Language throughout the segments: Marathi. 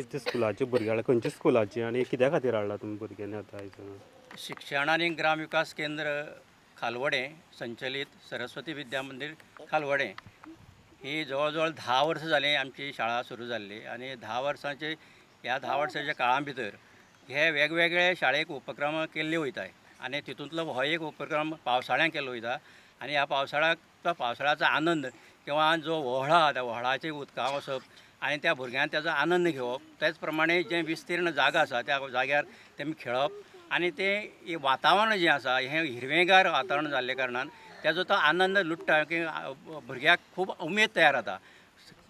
आयज ते स्कुलाचे भुरगे खंयच्या स्कुलाची आनी कित्या खातीर हाडला तुमी भुरग्यांनी आतां आयज शिक्षण आनी ग्राम विकास केंद्र खालवडे संचलित सरस्वती विद्या मंदिर खालवडे. ही जवळजवळ धा वर्सां जाली आमची शाळा सुरू जाल्ली आनी धा वर्सांचे ह्या धा वर्साच्या काळा भितर हे वेगवेगळे शाळेक उपक्रम केल्ले वयताय आनी तितूंतलो हो एक उपक्रम पावसाळ्यांत केल्लो वयता आनी ह्या पावसाळ्याक तो पावसाळ्याचो आनंद किंवा जो व्हळा आहा त्या व्हळाचे उदकां वचप आणि त्या भुरग्यांक त्याचा आनंद घेवप. त्याच प्रमाणे जे विस्तीर्ण जागा आसा त्या जाग्यार तेमी खेळप. आनी ते वातावरण जें आसा हें हिरवेगार वातावरण जाल्ले कारणान त्याचो तो आनंद लुट्टा की भुरग्याक खूब उमेद तयार जाता.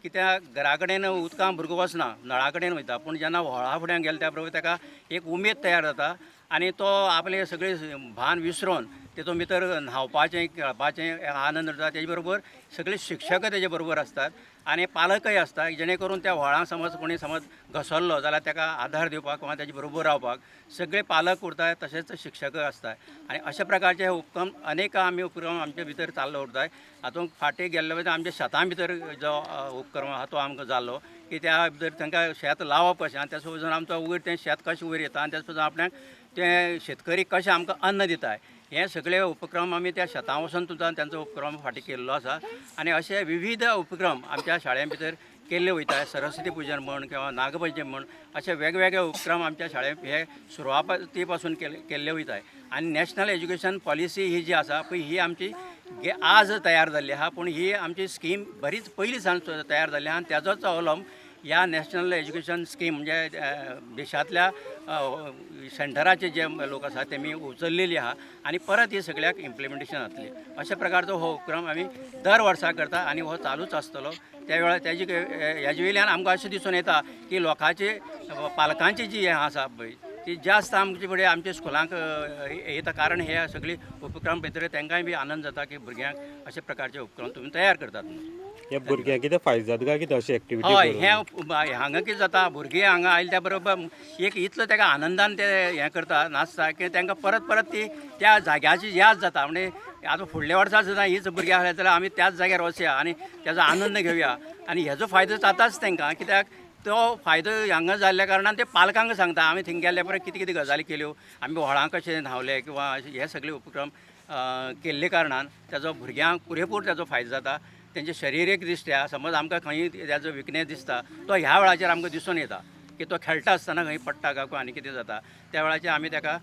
कित्याक घरा कडेन उदकां भुरगो वचना नळा कडेन वयता पूण जेन्ना व्हळा फुड्यान गेले त्या बरोबर ताका एक उमेद तयार जाता. आनी तो आपले सगळे भान विसरून तेतून भितर न्हांवपाचें खेळपाचें आनंद जाता तेजे बरोबर सगळे शिक्षक तेजे बरोबर आसतात आनी पालकय आसता जेणे करून त्या व्हळांत समज कोणी समज घसरलो जाल्यार ताका आधार दिवपाक किंवा तेजे बरोबर रावपाक सगळे पालक उरताय तशेंच शिक्षक आसताय आनी अशा प्रकारचे हे उपक्रम अनेक आमी उपक्रम आमचे भितर चाललो उरताय. हातूंत फाटीं गेल्ले वयता आमच्या शेतां भितर जो उपक्रम आहा तो आमकां जाल्लो की त्या भितर तांकां शेत लावप कशें? आनी त्या सोबत आमचो वयर तें शेत कशें वयर येता? आनी त्या पसून आपल्याक ते शेतकरी कशें आमकां अन्न दिताय? हे सगळे उपक्रम आमी त्या शेतां वचून सुद्दां त्यांचो उपक्रम फाटीं केल्लो आसा आनी अशे विविध उपक्रम आमच्या शाळें भितर केल्ले वयता. सरस्वती पुजन म्हण किंवा नागपंचम म्हण अशे वेगवेगळे उपक्रम आमच्या शाळेंत हे सुरवाती पासून केले केल्ले वयताय आनी नॅशनल एज्युकेशन पॉलिसी ही जी आसा पळय ही आमची आज तयार जाल्ली आहा पूण ही आमची स्कीम बरीच पयलीं सावन तयार जाल्ली आहा आनी त्याचोच अवलंब ह्या नॅशनल एज्युकेशन स्कीम म्हणजे देशातल्या देशांतल्या सेंटराचे जे लोक आसा तेमी उचललेली आहा आनी परत ही सगळ्याक इम्प्लिमेंटेशन जातली अशा प्रकारचो हो उपक्रम आमी दर वर्सा करता आनी हो चालूच आसतलो त्या वेळार तेजी हेजे वयल्यान आमकां अशें दिसून येता की लोकांचे पालकांची जी हें आसा पळय ती जास्त आमचे फुडें आमच्या स्कुलांक येता कारण हे सगळी उपक्रम भितर तांकांय बी आनंद जाता की भुरग्यांक अशे प्रकारचे उपक्रम तुमी तयार करतात म्हणून. हे भुरग्यांक कितें फायदो जाता काय कितें अशी एक्टिविटी हय हे हांगा कितें जाता? भुरगीं हांगा आयले त्या बरोबर. एक इतलो ताका आनंदान ते हें करता नाचता की तांकां परत परत ती त्या जाग्याची याद जाता. म्हणजे आतां फुडल्या वर्सा सुद्दां हीच भुरगीं आसले जाल्यार आमी त्याच जाग्यार वचया आनी त्याचो आनंद घेवया आनी हेजो फायदो जाताच तांकां कित्याक तो फायदो हांगा जाल्ल्या कारणान ते पालकांक सांगता. आमी थिंग गेल्ले परत कितें कितें गजाली केल्यो आमी व्हळां कशें न्हांवले किंवा हे सगळे उपक्रम केल्ले कारणान त्याचो भुरग्यांक पुरेपूर त्याचो फायदो जाता. तेंचे शरिरीक दिसत्या समज आमकां खंय त्याचो विकनेस दिसता तो ह्या वेळाचेर आमकां दिसून येता की तो खेळटा आसतना खंय पडटा काय आनी कितें जाता त्या वेळाचेर आमी ताका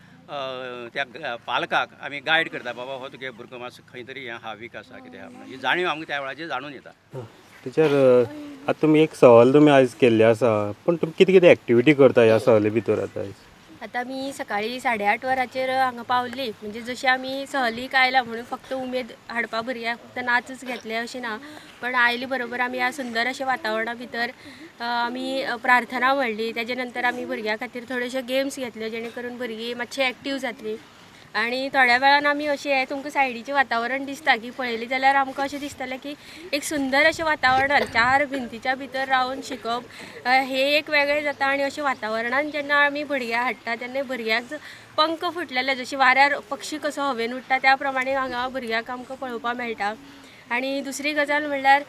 त्या पालकाक आमी गायड करता बाबा हो तुगे भुरगो मातसो खंय तरी हें हा वीक आसा कितें आहा ही जाणीव आमकां त्या वेळाचेर जाणून येता. टिचर आतां तुमी एक सहल तुमी आयज केल्ली आसा पूण तुमी कितें कितें एक्टिविटी करता ह्या सहले भितर आतां? आयज आता मी सकाळी साडेआठ वरांचेर हांगा पावल्लीं म्हणजे जशी आमी सहलीक आयला म्हणून फक्त उमेद हाडपा भुरग्यांक फक्त नाचच घेतले अशें ना. पण आयली बरोबर आमी ह्या सुंदर अशा वातावरणा भितर आमी प्रार्थना म्हणली तेजे नंतर आमी भुरग्यां खातीर थोड्योश्यो गेम्स घेतल्यो जेणे करून भुरगीं मातशी एक्टीव जातलीं. आनी थोड्या वेळान आमी अशें हे तुमकां सायडीचें वातावरण दिसता. की पळयलें जाल्यार आमकां अशें दिसतलें की एक सुंदर अशें वातावरण चार भिंतीच्या भितर रावन शिकप हे हें एक वेगळें जाता. आनी अशें वातावरणान जेन्ना आमी भुरग्यां हाडटा तेन्ना भुरग्याक पंख फुटलेले जशें वाऱ्यार पक्षी कसो हवेन उडटा त्या प्रमाणे हांगा भुरग्याक आमकां पळोवपाक मेळटा. आनी दुसरी गजाल म्हणल्यार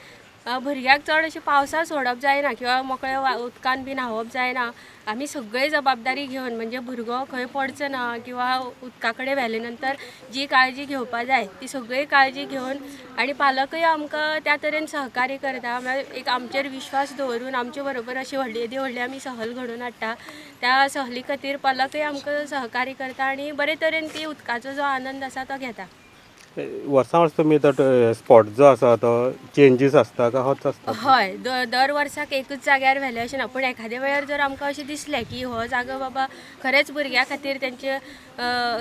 भुरग्याक चड अशें पावसा सोडप जायना किंवा मोकळ्या वा- उदकान बी न्हांवप जायना. आमी सगळी जबाबदारी घेवन म्हणजे भुरगो खंय पडचो ना किंवा उदका कडेन व्हेले नंतर जी काळजी घेवपा जाय ती सगळी काळजी घेवन आनी पालकय आमकां त्या तरेन सहकार्य करता. म्हळ्यार एक आमचेर विश्वास दवरून आमचे बरोबर अशी व्हडली येदी व्हडली आमी सहल घडोवन हाडटा. त्या सहली खातीर पालकय आमकां सहकार्य करता आनी बरे तरेन ती उदकाचो जो आनंद आसा तो घेता. वर्सा वर्स तुमी तो स्पॉट जो आसा तो चेंजीस आसता काय होच आसता हय दर वर्साक एकूच जाग्यार व्हेले अशें ना पूण एखाद्या वेळार जर आमकां अशें दिसलें की हो जागो बाबा खरेंच भुरग्यां खातीर तेंचे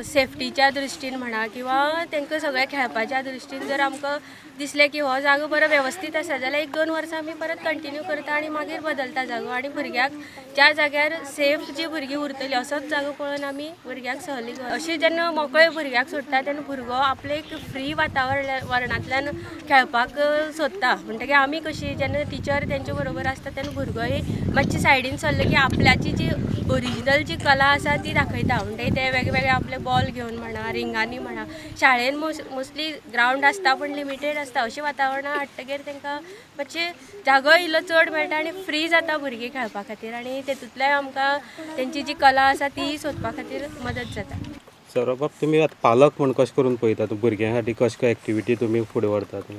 सेफ्टीच्या दृश्टीन म्हणा किंवा तेंकां सगळें खेळपाच्या दृश्टीन जर आमकां दिसलें की हो जागो बरो वेवस्थीत आसा जाल्यार एक दोन वर्सां आमी परत कंटिन्यू करता आनी मागीर बदलता जागो आनी भुरग्याक ज्या जाग्यार सेफ जी भुरगीं उरतलीं असोच जागो पळोवन आमी भुरग्याक सहली अशी जेन्ना मोकळे भुरग्याक सोडटा तेन्ना भुरगो आपले एक फ्री वातावरण खेळपाक सोदता. म्हणटकीर आमी कशी जेन्ना टिचर तेंच्या बरोबर आसता तेन्ना भुरगोय मातशे सायडीन सरले की आपल्याची जी ओरिजिनल जी कला आसा ती दाखयता. म्हणटगीर ते वेगवेगळे आपले बॉल घेवन म्हणा रिंगांनी म्हणा. शाळेन मोस मोस्टली ग्रावंड आसता पूण लिमिटेड आसता. अशें वातावरणां हाडटकीर तांकां मातशे जागो इल्लो चड मेळटा आनी फ्री जाता भुरगीं खेळपा खातीर. आनी तेतूंतल्यान आमकां तेंची जी कला आसा ती सोदपा खातीर मदत जाता. सौरभ तुम्ही आता पालक म्हण कशें करून पळयतात भुरग्यां खातीर कशें कशें एक्टिविटी तुमी फुडें व्हरतात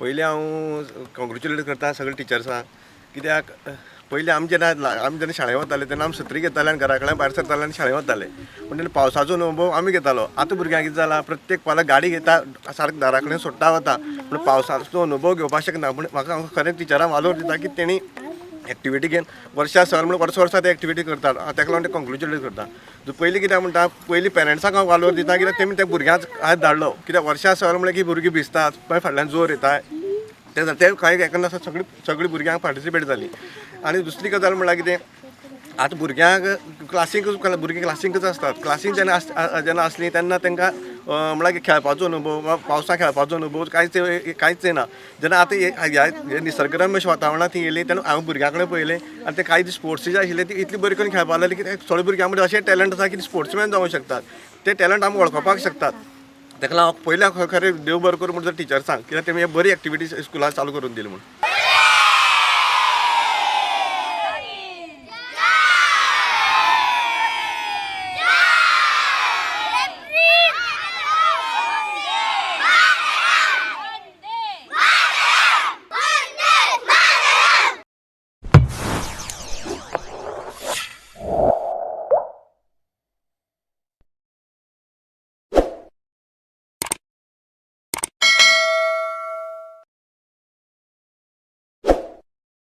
पयलीं हांव कॉंग्रेच्युलेट करता सगळे टिचर्सांक कित्याक पयलीं आमी जेन्ना आमी जेन्ना शाळें वताले तेन्ना आमी सत्री घेताले आनी घरा कडल्यान भायर सरताले आनी शाळें वताले. पूण तेन्ना पावसाचो अनुभव आमी घेतालो. आतां भुरग्यांक कितें जालां प्रत्येक पालक गाडी घेता सारको दारा कडेन सोडटा वता. पूण पावसाचो अनुभव घेवपाक शकना. पूण म्हाका खरें टिचरांक वालोर दिता की तेणी एक्टिविटी घेवन वर्सा सर म्हणून वर्स वर्सा ते एक्टिविटी करतात. हांव ताका लागून ते कॉंग्रेच्युलेट करता पयलीं कितें म्हणटा पयलीं पेरंट्सांक हांव वालोर दिता कित्याक तेमी त्या भुरग्यांक आज धाडलो कित्याक वर्सा सर म्हणलें की भुरगीं भिजतात मागीर फाटल्यान जोर येता ते ते कांय एकांना सगळीं सगळीं भुरग्यांक पार्टिसिपेट जालीं आनी दुसरी गजाल म्हणल्यार कितें आतां भुरग्यांक क्लासीक भुरगीं क्लासीकच आसतात क्लासीक जेन्ना आस जेन्ना आसलीं तेन्ना तांकां म्हळ्यार म्हणल्यार खेळपाचो अनुभव वा पावसांत खेळपाचो अनुभव कांयच कांयच येना जेन्ना आतां हे- ह्या निसर्गरम्य अशें वातावरणांत ती येयली तेन्ना हांवें भुरग्यां कडेन पळयलें आनी ते कांय स्पोर्ट्स जे आशिल्ले ती इतली बरी करून खेळपाक लागली की थोडे भुरग्यां मदीं अशें टॅलंट आसा की स्पोर्ट्समॅन जावंक शकतात. ते टॅलंट आमी वळखपाक शकतात. ताका लागून हांव पयल्या खरें देव बरें करूं म्हणटा टिचर्सांक कित्याक तेमी हे बरी एक्टिविटीज स्कुलान चालू करून दिली म्हणून.